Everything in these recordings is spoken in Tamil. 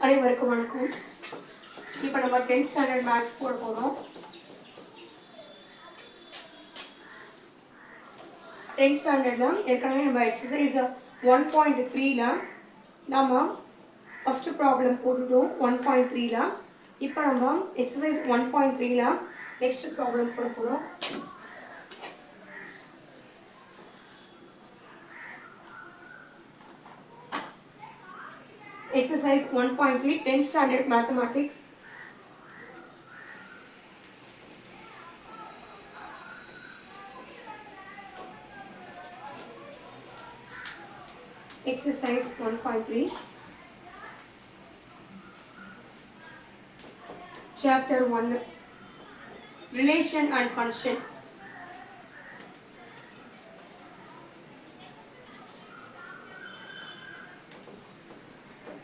அனைவருக்கும் வணக்கம். இப்போ நம்ம டென்த் ஸ்டாண்டர்ட் மேக்ஸ் போட போகிறோம் டென்த் ஸ்டாண்டர்டில் ஏற்கனவே நம்ம எக்ஸசைஸ் ஒன் பாயிண்ட் த்ரீல நம்ம ஃபஸ்ட்டு ப்ராப்ளம் போட்டுட்டோம் ஒன் பாயிண்ட் த்ரீல இப்போ நம்ம எக்ஸசைஸ் ஒன் பாயிண்ட் த்ரீல நெக்ஸ்ட் ப்ராப்ளம் போட போகிறோம் exercise 1.3 10th standard mathematics. Exercise 1.3 chapter 1 relation and function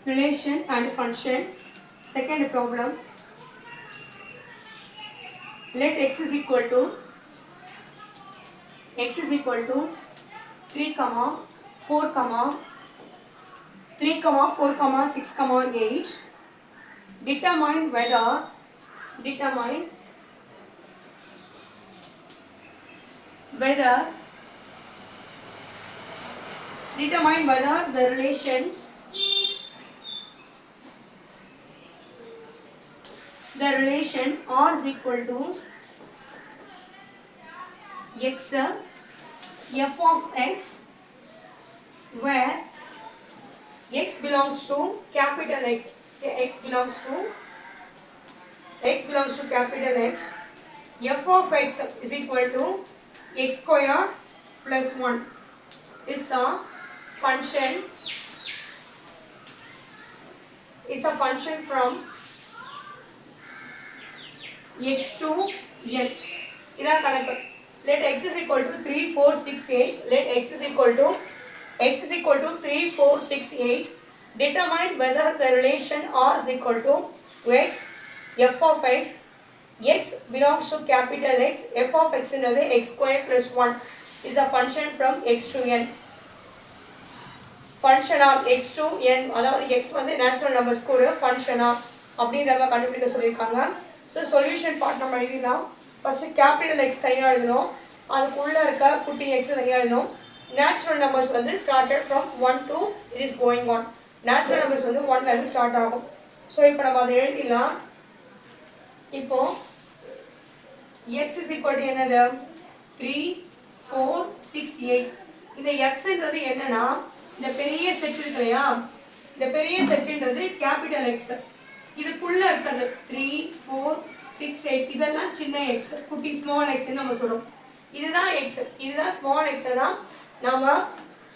relation and function. Second problem. Let x is equal to x is equal to 3 comma 4 comma 3 comma 4 comma 6 comma 8 determine whether determine whether determine whether the relation the relation r is equal to x f of x where x belongs to capital X x belongs to x belongs to capital X f of x is equal to x square plus 1 is a function is a function from x to n இதான் கணக்கு let x is equal to 3 4 6 8 let x is equal to x is equal to 3 4 6 8 determine whether the relation r is equal to x f of x x belongs to capital X f of x என்னது x square plus 1 is a function from x to n function of x to n அதாவது x வந்து நேச்சுரல் நம்பர்ஸ்க்கு ஒரு ஃபங்க்ஷனா அப்படின்றத கண்டுபிடிக்க சொல்லியிருக்காங்க ஸோ சொல்யூஷன் பார்ட் நம்ம எழுதிடலாம். ஃபஸ்ட்டு கேபிட்டல் எக்ஸ் தனியாக எழுதணும். அதுக்குள்ளே இருக்க குட்டி எக்ஸ் தனியாக எழுதணும். நேச்சுரல் நம்பர்ஸ் வந்து started from one to it is going on natural numbers வந்து ஒன்லேருந்து ஸ்டார்ட் ஆகும். ஸோ இப்போ நம்ம அதை எழுதிடலாம். இப்போ எக்ஸ் இஸ் ஈக்குவல் என்னது? த்ரீ ஃபோர் சிக்ஸ் எயிட் இந்த எக்ஸ்ன்றது என்னன்னா இந்த பெரிய செட் இருக்கு இல்லையா? இந்த பெரிய செட்டுன்றது கேபிட்டல் எக்ஸ் இதுக்குள்ளே இருக்கிறது த்ரீ சிக்ஸ் எயிட் இதெல்லாம் சின்ன எக்ஸ் குட்டி ஸ்மால் எக்ஸ்ன்னு நம்ம சொல்றோம். இதுதான் எக்ஸ் இதுதான் ஸ்மால் எக்ஸ் தான் நம்ம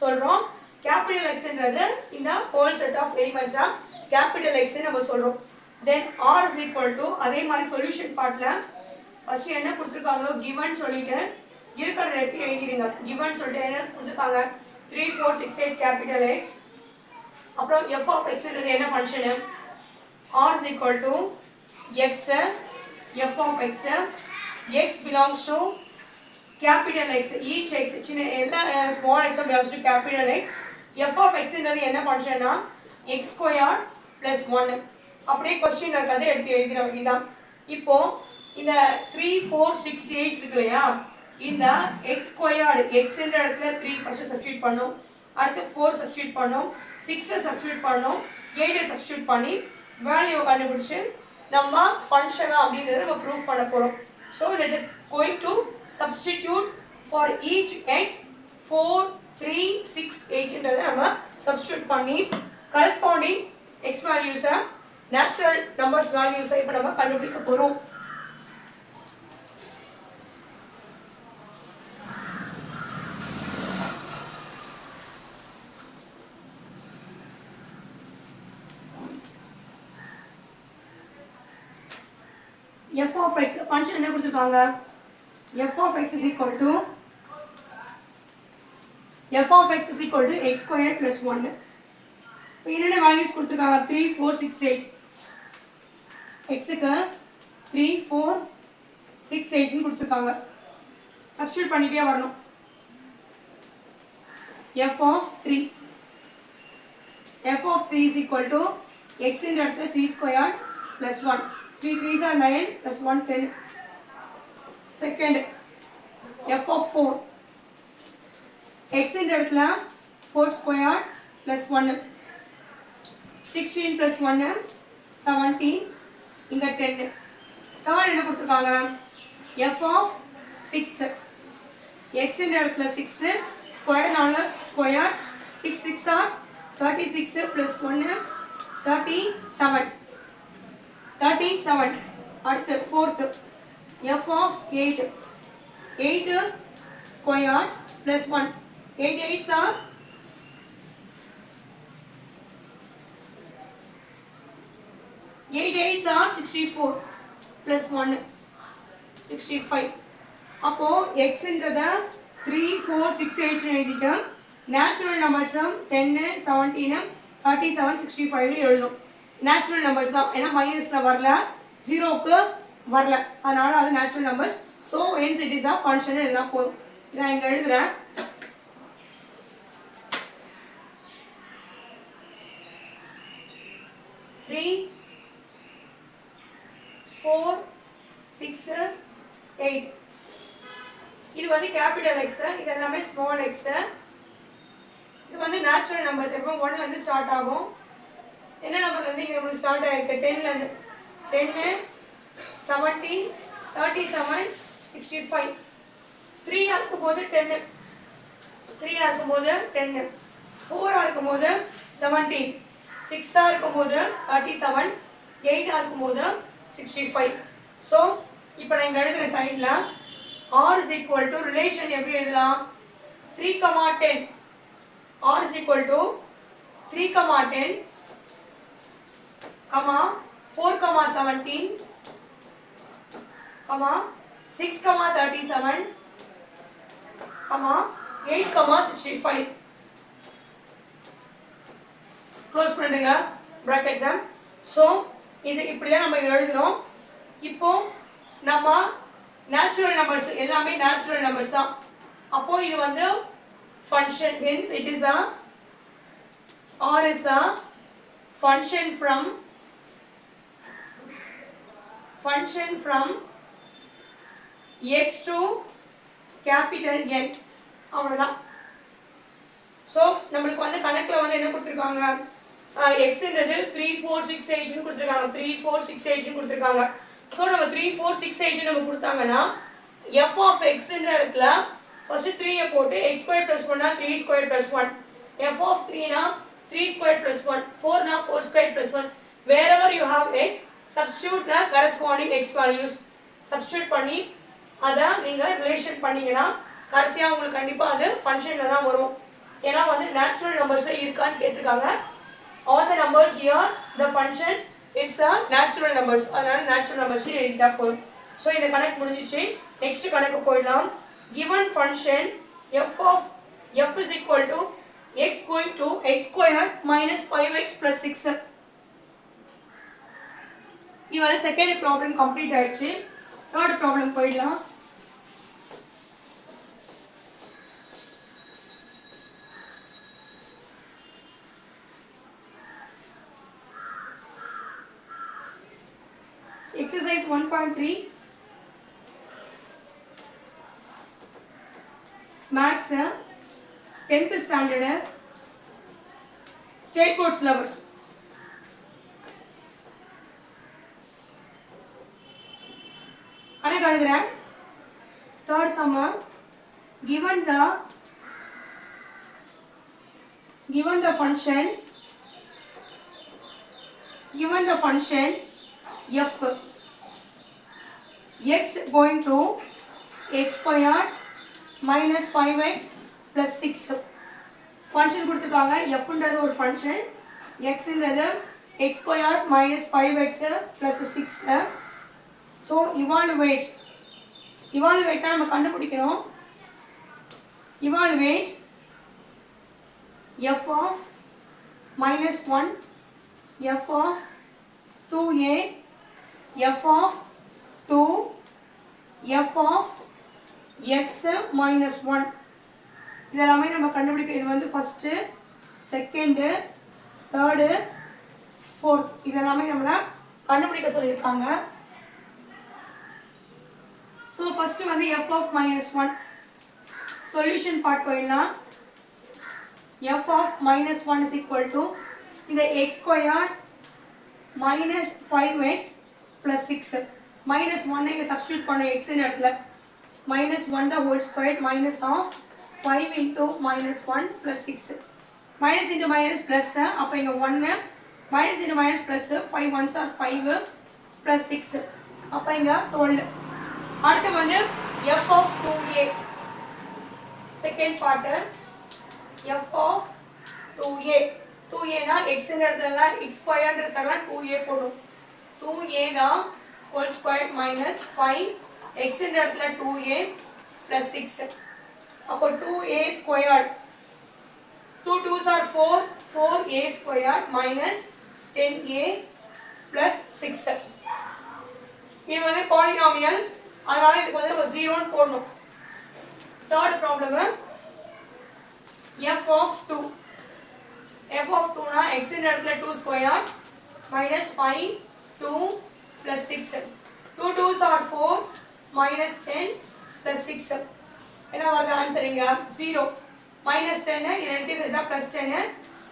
சொல்கிறோம் கேபிட்டல் எக்ஸ்ன்றது இந்த ஹோல் செட் ஆஃப் எலிமெண்ட்ஸா கேபிட்டல் எக்ஸ் நம்ம சொல்கிறோம் then R is equal to அதே மாதிரி சொல்யூஷன் பார்ட்டில் ஃபஸ்ட்டு என்ன கொடுத்துருக்காங்களோ கிவன் சொல்லிட்டு இருக்கிற எடுத்து எழுதிடுங்க கிவன் சொல்லிட்டு என்ன கொடுத்துருக்காங்க? Three four six eight capital X அப்புறம் எஃப் ஆஃப் எக்ஸ்ன்றது என்ன function R is equal to x f of x, x belongs to capital X each x சின்ன எல்லா ஸ்மால் எக்ஸும் belongs to capital X f of எக்ஸ்ன்றது என்ன ஃபங்க்ஷன்னா x square ப்ளஸ் ஒன் அப்படியே கொஸ்டின் இருக்காது எடுத்து எழுதிட வேண்டியதான் இப்போ இந்த த்ரீ ஃபோர் சிக்ஸ் எயிட் இருக்கு இல்லையா? இந்த எக்ஸ் ஸ்கொயர்டு எக்ஸ்ன்ற இடத்துல த்ரீ first substitute பண்ணும். அடுத்து ஃபோர் substitute பண்ணோம். சிக்ஸை சப்ஸ்டியூட் பண்ணோம். எயிட்டை சப்ஸ்டியூட் பண்ணி value கண்டுபிடிச்சு நம்ம ஃபங்க்ஷனா அப்படின்றத நம்ம ப்ரூவ் பண்ண போகிறோம் so it is going to substitute for each x four three six எயிட்ன்றதை நம்ம சப்ஸ்டியூட் பண்ணி கரஸ்பாண்டிங் எக்ஸ் வேல்யூஸை நேச்சுரல் நம்பர்ஸ் வேல்யூஸை இப்போ நம்ம கண்டுபிடிக்க போகிறோம் f of ஃபங்க்ஷன் என்ன கொடுத்துருக்காங்க? F of x is equal to f of x is equal to x squared plus 1 இப்போ என்னென்ன வேல்யூஸ் கொடுத்துருக்காங்க? த்ரீ ஃபோர் சிக்ஸ் எயிட் எக்ஸுக்கு த்ரீ ஃபோர் சிக்ஸ் எயிட்னு கொடுத்துருக்காங்க. சப்ஸ்டியூட் பண்ணிகிட்டே வரணும். F of 3 f of 3 is equal to எக்ஸின் இடத்துல three square plus one three threes are nine plus one ten second f of four எக்ஸின் இடத்துல ஃபோர் ஸ்கொயர் ப்ளஸ் ஒன்று சிக்ஸ்டீன் ப்ளஸ் ஒன்று செவன்டீன் இங்கே டென்னு தேர்ட் என்ன கொடுத்துருக்காங்க? எஃப் ஆஃப் சிக்ஸ் எக்ஸின் இடத்துல சிக்ஸு ஸ்கொயர் நாலு square six six are thirty six plus ஒன்று தேர்ட்டி செவன் தேர்ட்டி செவன் அடுத்து fourth f of eight eight square plus one eight eights are eight eights are sixty four plus ஒன்று சிக்ஸ்டி ஃபைவ் அப்போது எக்ஸுன்றத த்ரீ ஃபோர் சிக்ஸ் எயிட்னு எழுதிட்டோம். நேச்சுரல் நம்பர்ஸும் டென்னு செவன்டீனு தேர்ட்டி செவன் சிக்ஸ்டி ஃபைவ்னு எழுதும். நேச்சுரல் நம்பர்ஸ் தான். ஏன்னா மைனஸில் வரல ஜீரோவுக்கு வரல. அதனால அது natural numbers so hence it is a function எழுதினா போதும் நான் இங்கே எழுதுகிறேன் த்ரீ ஃபோர் சிக்ஸு எயிட் இது வந்து கேபிட்டல் எக்ஸு இது எல்லாமே ஸ்மால் எக்ஸு இது வந்து நேச்சுரல் நம்பர்ஸ் எப்போ வந்து ஸ்டார்ட் ஆகும். என்ன நம்பர்லேருந்து இங்கே நம்மளுக்கு ஸ்டார்ட் ஆகிருக்கு டென்லேருந்து டென்னு seventy thirty seven sixty five த்ரீயாக இருக்கும்போது டென்னு த்ரீயாக இருக்கும்போது டென்னு ஃபோராக இருக்கும்போது செவன்டீன் சிக்ஸாக இருக்கும்போது தேர்ட்டி செவன் எயிட்டாக இருக்கும்போது சிக்ஸ்டி ஃபைவ் ஸோ இப்போ நான் இங்கே எழுதுகிற சைடில் R is equal to relation எப்படி எழுதலாம்? Three comma ten R is equal to three comma ten comma four comma seventeen comma six comma thirty seven comma eight comma sixty five close பண்ணுங்க ப்ராக்கெட்ஸை ஸோ இது இப்படி தான் நம்ம எழுதுகிறோம் இப்போ நம்ம நேச்சுரல் நம்பர்ஸ் எல்லாமே நேச்சுரல் நம்பர்ஸ் தான். அப்போ இது வந்து function hence it is a R is a function from function from X to capital N அவ்வளோதான் ஸோ நம்மளுக்கு வந்து கணக்கில் வந்து என்ன கொடுத்துருக்காங்க? எக்ஸ்ன்றது த்ரீ ஃபோர் சிக்ஸ் எயிட்னு கொடுத்துருக்காங்க. த்ரீ ஃபோர் சிக்ஸ் எயிட்னு கொடுத்துருக்காங்க. ஸோ நம்ம த்ரீ ஃபோர் சிக்ஸ் எயிட் நம்ம கொடுத்தாங்கன்னா எஃப் ஆஃப் எக்ஸ்ன்ற இடத்துல ஃபர்ஸ்ட் த்ரீயை போட்டு எக்ஸ் ஸ்கொயர் ப்ளஸ் ஒன்னா three square plus one f of த்ரீனா three square plus one ஃபோர்னா four square plus one wherever you have x substitute the corresponding x values substitute பண்ணி அதை நீங்கள் ரிலேஷன் பண்ணீங்கன்னா கடைசியாக உங்களுக்கு கண்டிப்பாக அது ஃபங்க்ஷனில் தான் வரும். ஏன்னா வந்து நேச்சுரல் நம்பர்ஸே இருக்கான்னு கேட்டிருக்காங்க. All the numbers here the function it's a natural numbers அதனால நேச்சுரல் நம்பர்ஸ் எழுதிட்டா போதும். ஸோ இந்த கணக்கு முடிஞ்சிச்சு. நெக்ஸ்ட் கணக்கு போயிடலாம். Given function f of f equal equal to x going to x squared minus 5x plus 6 இவர செகண்ட் ப்ராப்ளம் கம்ப்ளீட் ஆயிடுச்சு. தேர்ட் ப்ராப்ளம் போயிடலாம். exercise 1.3 maths tenth standard state boards lovers கணக்கு எழுதுறேன் தேர்ட் சம்ம given the given the function given the function f. X going to x squared minus 5x plus 6 function கொடுத்துருக்காங்க. எஃப்ன்றது ஒரு function எக்ஸ்ன்றது x square minus five x plus six so evaluate இவாலுவேட்டாக நம்ம கண்டுபிடிக்கிறோம். Evaluate f of minus one f of two a f of two f of x minus one இதெல்லாமே நம்ம கண்டுபிடிக்க இது வந்து ஃபஸ்ட்டு செகண்டு தேர்டு ஃபோர்த் இதெல்லாமே நம்மளை கண்டுபிடிக்க சொல்லியிருக்காங்க. ஸோ ஃபஸ்ட்டு வந்து f of minus one solution part போயிடலாம். F of minus one is equal to இந்த x squared minus five x plus minus minus one இங்கே சப்ஸ்டியூட் பண்ண எக்ஸின் இடத்துல. Minus one the whole square minus of five into minus one plus six minus into minus plus அப்போ இங்கே ஒன்று minus into minus plus five ones are five plus six அப்போ இங்கே டுவெல் அடுத்து வந்து f of two a second part f of two a two ஏனா எக்ஸ்ன்ற இடத்துலலாம் எக்ஸ் ஸ்கொயர்ன்றதுக்கெல்லாம் டூ ஏ போடும் டூ ஏ தான் ஹோல் ஸ்கொயர் மைனஸ் ஃபைவ் எக்ஸ்ன்ற இடத்துல டூ ஏ ப்ளஸ் சிக்ஸ் அப்போ two a square two twos are four four a square minus ten a plus six இது வந்து பாலினாமியல் அதனால இதுக்கு வந்து நம்ம ஜீரோன்னு போடணும். Third problem f of two f of டூனா எக்ஸ் இடத்துல two square minus five two plus six two twos are four minus ten plus six என்ன வருது ஆன்சர் இங்க? ஜீரோ மைனஸ் டென்னு ரெண்டு சேர்த்தா ப்ளஸ் டென்னு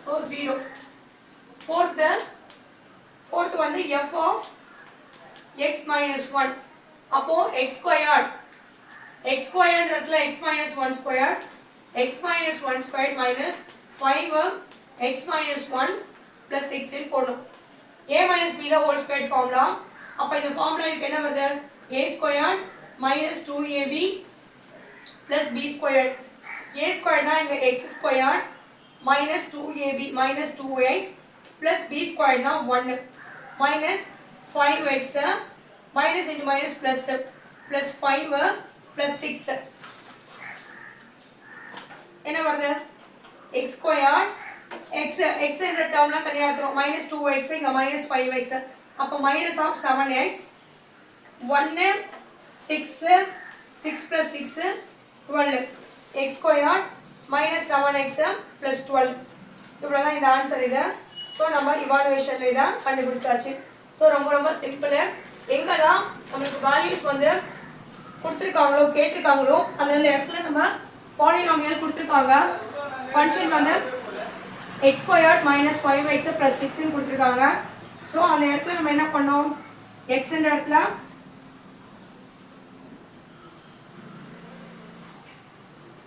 ஸோ ஜீரோ ஃபோர்த்து ஃபோர்த்து வந்து f of x minus one அப்போ x ஸ்கொயர்ட் x ஸ்கொயர்ட் இருக்குல்ல x minus 1 squared x minus 1 squared minus 5 x minus 1 plus 6 இன் போடணும். a minus b ல ஹோல் ஸ்கொயர்ட் ஃபார்முலா அப்போ இந்த ஃபார்முலா இதுக்கு என்ன வருது? a squared minus 2ab plus b squared a ஸ்கொயர்ட்னா இங்க x squared minus 2ab minus 2x plus b ஸ்கொயர்ட்னா 1 minus 5x minus into minus plus plus 5 plus 6 என்ன வருது? X squared x x என்ற டேர்ம்லாம் தனியாக எடுத்துரும் minus 2x இங்கே minus 5x அப்போ minus of 7x 1 6 6 plus 6 12 x squared minus 7x plus 12 இவ்வளோ தான் இந்த ஆன்சர் இது. ஸோ நம்ம இவாலுவேஷனில் இதான் கண்டுபிடிச்சாச்சு. ஸோ ரொம்ப ரொம்ப சிம்பிள் எங்கெல்லாம் நம்மளுக்கு வேல்யூஸ் வந்து கொடுத்துருக்காங்களோ கேட்டிருக்காங்களோ அந்தந்த இடத்துல நம்ம பாலினாமியல் கொடுத்துருக்காங்க. ஃபங்க்ஷன் வந்து x squared minus five x plus சிக்ஸ்னு கொடுத்துருக்காங்க. ஸோ அந்த இடத்துல நம்ம என்ன பண்ணோம்? எக்ஸ்ன்ற இடத்துல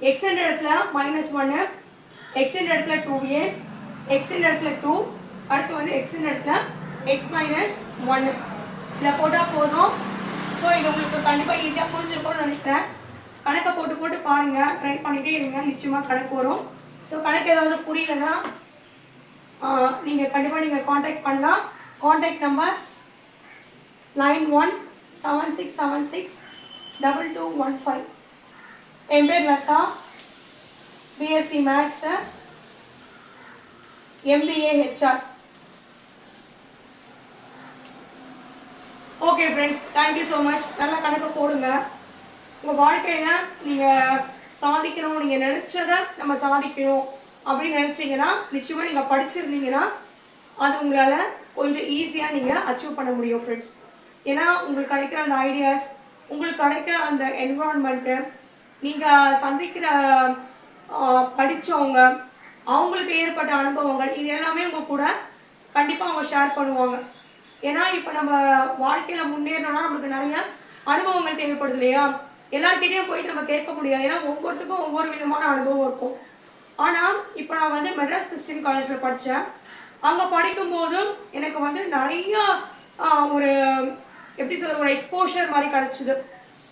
எக்ஸ்ன்ற இடத்துல மைனஸ் ஒன்று எக்ஸ்ன்ற இடத்துல டூ ஏ எக்ஸ்ன்ற இடத்துல டூ அடுத்து வந்து எக்ஸ்ன்ற இடத்துல எக்ஸ் மைனஸ் ஒன்று இதில் போட்டால் போதும். ஸோ இது உங்களுக்கு கண்டிப்பாக ஈஸியாக புரிஞ்சிருக்கும்னு நினைக்கிறேன். கணக்கை போட்டு போட்டு பாருங்கள் ட்ரை பண்ணிகிட்டே இருங்க. நிச்சயமாக கணக்கு வரும். ஸோ கணக்கு ஏதாவது புரியலன்னா நீங்கள் கண்டிப்பாக நீங்கள் காண்டாக்ட் பண்ணலாம். Contact number nine one seven six seven six double two one five என் பேர் Latha. BSc maths MBA okay friends thank you so much நல்லா கணக்கு போடுங்க. உங்கள் வாழ்க்கையில் நீங்கள் சாதிக்கணும் நீங்கள் நினச்சதை நம்ம சாதிக்கணும் அப்படின்னு நினச்சிங்கன்னா நிச்சயமாக நீங்கள் படிச்சிருந்தீங்கன்னா அது உங்களால் கொஞ்சம் ஈஸியாக நீங்கள் அச்சீவ் பண்ண முடியும் ஃப்ரெண்ட்ஸ் ஏன்னா உங்களுக்கு கிடைக்கிற அந்த ஐடியாஸ் உங்களுக்கு கிடைக்கிற அந்த என்விரான்மெண்ட்டு நீங்கள் சந்திக்கிற படித்தவங்க அவங்களுக்கு ஏற்பட்ட அனுபவங்கள் இது எல்லாமே உங்கள் கூட கண்டிப்பாக அவங்க ஷேர் பண்ணுவாங்க. ஏன்னா இப்போ நம்ம வாழ்க்கையில் முன்னேறணும்னா நம்மளுக்கு நிறைய அனுபவங்கள் தேவைப்படுது இல்லையா? எல்லார்கிட்டயும் போயிட்டு நம்ம கேட்க முடியாது. ஏன்னா ஒவ்வொருத்துக்கும் ஒவ்வொரு விதமான அனுபவம் இருக்கும். ஆனால் இப்போ நான் வந்து மெட்ராஸ் கிறிஸ்டின் காலேஜில் படித்தேன் அங்கே படிக்கும்போது எனக்கு வந்து நிறைய ஒரு எப்படி சொல்ல ஒரு எக்ஸ்போஷர் மாதிரி கிடச்சிது.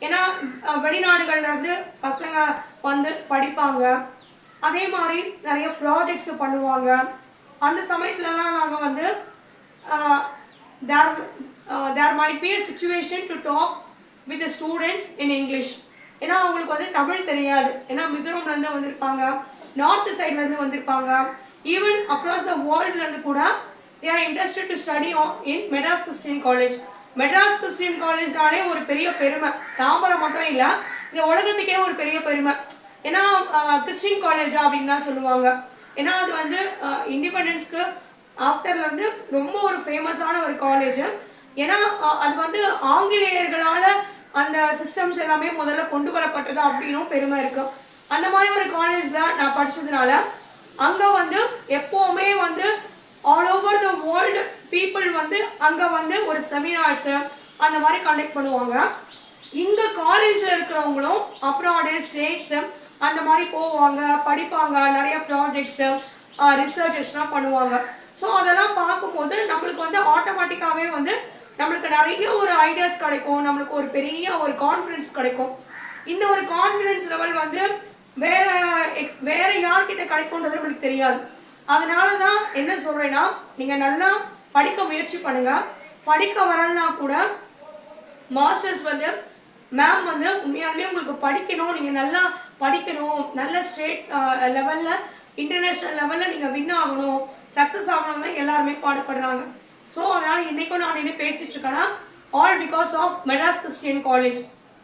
ஏன்னா வெளிநாடுகள்லேருந்து இருந்து பசங்க வந்து படிப்பாங்க. அதே மாதிரி நிறைய ப்ராஜெக்ட்ஸும் பண்ணுவாங்க. அந்த சமயத்துலலாம் நாங்கள் வந்து there there might be a situation to with with students in English ஏன்னா அவங்களுக்கு வந்து தமிழ் தெரியாது. ஏன்னா மிசோரம்லேருந்து வந்திருப்பாங்க நார்த் சைட்லேருந்து வந்திருப்பாங்க. ஈவன் அக்ராஸ் த வேர்ல்ட்லேருந்து கூட they are interested to study in Madras Christian college Madras Christian college ஒரு பெரிய பெருமை. தாம்பரம் மட்டும் இல்லை இந்த உலகத்துக்கே ஒரு பெரிய பெருமை. ஏன்னா uh, கிறிஸ்டியன் காலேஜா அப்படின்னு தான் சொல்லுவாங்க. ஏன்னா அது வந்து uh, இண்டிபெண்டன்ஸ்க்கு ஆஃப்டர்ல இருந்து ரொம்ப ஒரு ஃபேமஸான ஒரு காலேஜ் ஏன்னா அது வந்து ஆங்கிலேயர்களால அந்த சிஸ்டம்ஸ் எல்லாமே முதல்ல கொண்டு வரப்பட்டது அப்படின்னும் பெருமை இருக்கு. அந்த மாதிரி ஒரு காலேஜில் நான் படிச்சதுனால அங்க வந்து எப்பவுமே வந்து all over the world people வந்து அங்க வந்து ஒரு செமினார்ஸ் அந்த மாதிரி கண்டக்ட் பண்ணுவாங்க. இந்த காலேஜ்ல இருக்கிறவங்களும் அப்ராடு ஸ்டேட்ஸ் அந்த மாதிரி போவாங்க படிப்பாங்க நிறைய ப்ராஜெக்ட்ஸ் ரிசர்ச்சஸ்லாம் பண்ணுவாங்க. ஸோ அதெல்லாம் பார்க்கும்போது நம்மளுக்கு வந்து ஆட்டோமேட்டிக்காகவே வந்து நம்மளுக்கு நிறைய ஒரு ஐடியாஸ் கிடைக்கும். நம்மளுக்கு ஒரு பெரிய ஒரு கான்ஃபிடன்ஸ் கிடைக்கும். இந்த ஒரு கான்ஃபிடன்ஸ் லெவல் வந்து வேற வேற யார்கிட்ட கிடைக்கும்ன்றது நம்மளுக்கு தெரியாது. அதனால தான் என்ன சொல்றேன்னா நீங்கள் நல்லா படிக்க முயற்சி பண்ணுங்க. படிக்க வரலனா கூட மாஸ்டர்ஸ் வந்து மேம் வந்து உண்மையாகவே உங்களுக்கு படிக்கணும். நீங்கள் நல்லா படிக்கணும். நல்ல ஸ்டேட் லெவலில் இன்டர்நேஷ்னல் லெவலில் நீங்கள் வின் ஆகணும். சக்ஸஸ் ஆகணும் தான் எல்லாருமே பாடுபடுறாங்க. ஸோ அதனால் இன்றைக்கும் நான் என்ன பேசிகிட்ருக்கேன்னா இருக்கேன்னா all because of Madras Christian college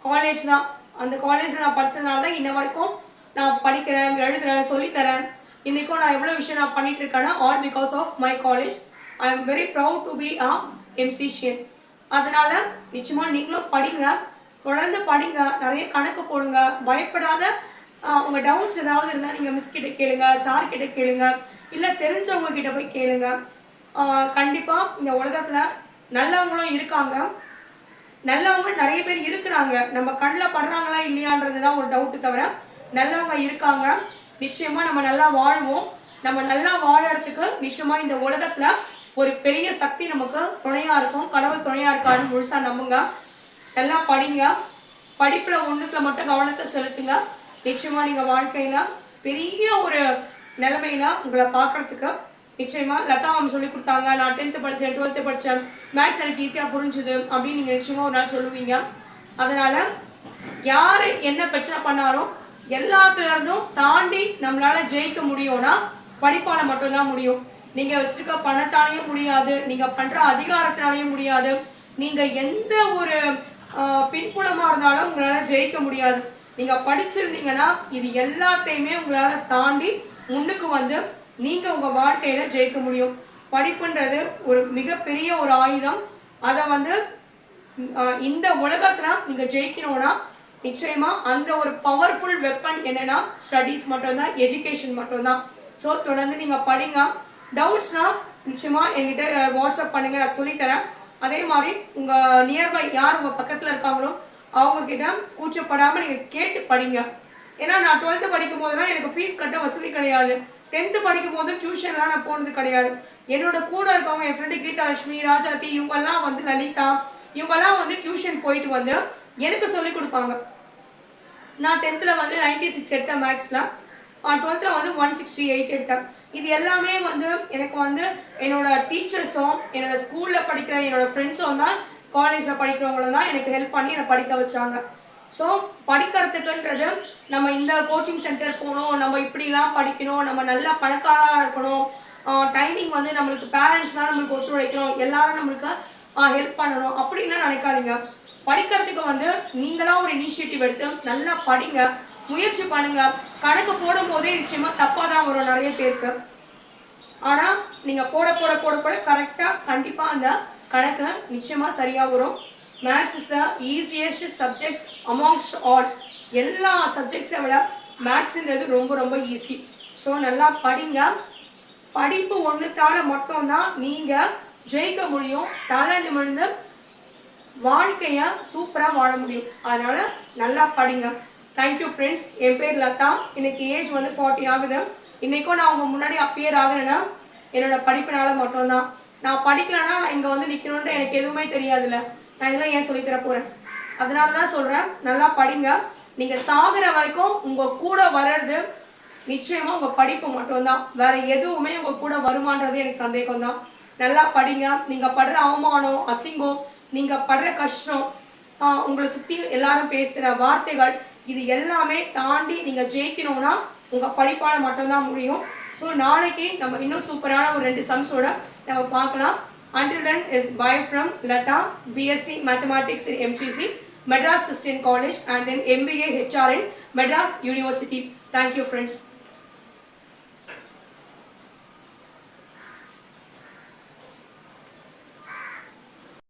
college தான். அந்த காலேஜில் நான் படித்ததுனால தான் இன்ன வரைக்கும் நான் படிக்கிறேன் எழுதுறேன் சொல்லித்தரேன். இன்றைக்கும் நான் எவ்வளோ விஷயம் நான் பண்ணிகிட்டு இருக்கேன்னா all because of my college I am very proud to be a MCCian அதனால் நிச்சயமாக நீங்களும் படிங்க. தொடர்ந்து படிங்க. நிறைய கணக்கு போடுங்க. பயப்படாத உங்கள் டவுட்ஸ் ஏதாவது இருந்தால் நீங்கள் மிஸ் கிட்ட கேளுங்க சார் கிட்ட கேளுங்க இல்லை தெரிஞ்சவங்க கிட்ட போய் கேளுங்க. கண்டிப்பாக இந்த உலகத்தில் நல்லவங்களும் இருக்காங்க. நல்லவங்க நிறைய பேர் இருக்கிறாங்க. நம்ம கண்ணில் படுறாங்களா இல்லையான்றது தான் ஒரு டவுட்டு தவிர நல்லவங்க இருக்காங்க. நிச்சயமாக நம்ம நல்லா வாழ்வோம். நம்ம நல்லா வாழறதுக்கு நிச்சயமாக இந்த உலகத்தில் ஒரு பெரிய சக்தி நமக்கு துணையாக இருக்கும். கடவுள் துணையாக இருக்காருன்னு முழுசாக நம்புங்க. நல்லா படிங்க. படிப்பில் ஒன்றுக்கில் மட்டும் கவனத்தை செலுத்துங்க. நிச்சயமா நீங்க வாழ்க்கையில பெரிய ஒரு நிலைமையில உங்களை பார்க்கறதுக்கு நிச்சயமா லதா மேம் சொல்லி கொடுத்தாங்க. நான் டென்த்து படித்தேன் டுவெல்த்து படித்தேன் மேக்ஸ் எனக்கு ஈஸியாக புரிஞ்சுது அப்படின்னு நீங்கள் நிச்சயமா ஒரு நாள் சொல்லுவீங்க. அதனால யார் என்ன பிரச்சனை பண்ணாலும் எல்லாத்துலேருந்தும் தாண்டி நம்மளால ஜெயிக்க முடியும்னா படிப்பால மட்டும்தான் முடியும். நீங்க வச்சிருக்க பணத்தாலையும் முடியாது. நீங்க பண்ற அதிகாரத்தினாலையும் முடியாது. நீங்க எந்த ஒரு பின்புலமாக பின்புலமா இருந்தாலும் உங்களால ஜெயிக்க முடியாது. நீங்க படிச்சிருந்தீங்கன்னா இது எல்லாத்தையுமே உங்களால தாண்டி முன்னுக்கு வந்து நீங்க உங்க வாழ்க்கையில ஜெயிக்க முடியும். படிப்புன்றது ஒரு மிகப்பெரிய ஒரு ஆயுதம். அதை வந்து இந்த உலகத்துல நீங்க ஜெயிக்கணும்னா நிச்சயமா அந்த ஒரு பவர்ஃபுல் வெப்பன் என்னன்னா ஸ்டடீஸ் மட்டும்தான் எஜுகேஷன் மட்டும்தான். ஸோ தொடர்ந்து நீங்க படிங்க. டவுட்ஸ்னா நிச்சயமா என்கிட்ட வாட்ஸ்அப் பண்ணுங்க நான் சொல்லித்தரேன். அதே மாதிரி உங்க நியர்பை யார் உங்க பக்கத்துல இருக்காங்களோ அவங்கக்கிட்ட கூச்சப்படாமல் நீங்கள் கேட்டு படிங்க. ஏன்னா நான் டுவெல்த்து படிக்கும் போதுலாம் எனக்கு ஃபீஸ் கட்ட வசதி கிடையாது. டென்த்து படிக்கும் போது டியூஷன்லாம் நான் போனது கிடையாது. என்னோட கூட இருக்கவங்க என் ஃப்ரெண்டு கீதா லட்சுமி ராஜாத்தி இவங்கெல்லாம் வந்து லலிதா இவங்கெல்லாம் வந்து டியூஷன் போயிட்டு வந்து எனக்கு சொல்லிக் கொடுப்பாங்க. நான் டென்த்தில் வந்து நைன்டி சிக்ஸ் எடுத்தேன் மேக்ஸில் டுவெல்த்தில் வந்து ஒன் சிக்ஸ்டி எயிட் எடுத்தேன். இது எல்லாமே வந்து எனக்கு வந்து என்னோட டீச்சர்ஸும் என்னோட ஸ்கூலில் படிக்கிற என்னோட ஃப்ரெண்ட்ஸும் தான் காலேஜில் படிக்கிறவங்களும் தான் எனக்கு ஹெல்ப் பண்ணி என்னை படிக்க வச்சாங்க. ஸோ படிக்கிறதுக்குன்றது நம்ம இந்த கோச்சிங் சென்டர் போகணும் நம்ம இப்படிலாம் படிக்கணும் நம்ம நல்லா பணக்காராக இருக்கணும். டைமிங் வந்து நம்மளுக்கு பேரண்ட்ஸ்லாம் நம்மளுக்கு ஒத்துழைக்கணும். எல்லாரும் நம்மளுக்கு ஹெல்ப் பண்ணணும். அப்படின்லாம் நினைக்காதீங்க. படிக்கிறதுக்கு வந்து நீங்களாக ஒரு இனிஷியேட்டிவ் எடுத்து நல்லா படிங்க. முயற்சி பண்ணுங்க. கணக்கு போடும் போதே நிச்சயமா தப்பா தான் வரும் நிறைய பேருக்கு. ஆனா நீங்க போட போட போட போட கரெக்டா கண்டிப்பா அந்த கணக்கு நிச்சயமாக சரியாக வரும். Maths is the easiest subject amongst all எல்லா சப்ஜெக்ட்ஸை விட மேக்ஸுன்றது ரொம்ப ரொம்ப ஈஸி ஸோ நல்லா படிங்க. படிப்பு ஒன்றுத்தால் மட்டும்தான் நீங்கள் ஜெயிக்க முடியும். தலை நிமிர்ந்து வாழ்க்கையை சூப்பராக வாழ முடியும். அதனால் நல்லா படிங்க. தேங்க்யூ ஃப்ரெண்ட்ஸ் என் பேர் லதா. இன்னைக்கு ஏஜ் வந்து ஃபார்ட்டி ஆகுது. இன்றைக்கும் நான் உங்கள் முன்னாடி அப்பியர் ஆகுறேன்னா என்னோடய படிப்பினால மட்டும்தான் நான் படிக்கலன்னா நான் வந்து நிற்கணுன்ற எனக்கு எதுவுமே தெரியாதுல்ல. நான் இதெல்லாம் ஏன் சொல்லித்தர போகிறேன் அதனால தான் சொல்கிறேன் நல்லா படிங்க. நீங்கள் சாகிற வரைக்கும் உங்கள் கூட வர்றது நிச்சயமாக உங்கள் படிப்பு மட்டும்தான். வேறு எதுவுமே உங்கள் கூட வருமான்றது எனக்கு சந்தேகம் தான் நல்லா படிங்க. நீங்கள் படுற அவமானம் அசிங்கம் நீங்கள் படுற கஷ்டம் உங்களை சுற்றி எல்லாரும் பேசுகிற வார்த்தைகள் இது எல்லாமே தாண்டி நீங்கள் ஜெயிக்கணும்னா உங்கள் படிப்பால் மட்டும்தான் முடியும். ஸோ நாளைக்கு நம்ம இன்னும் சூப்பரான ஒரு ரெண்டு சம்ஸோட நம்ம பார்க்கலாம் until then is bye from lata bsc mathematics in mcc madras christian college and then mba hr in madras university thank you friends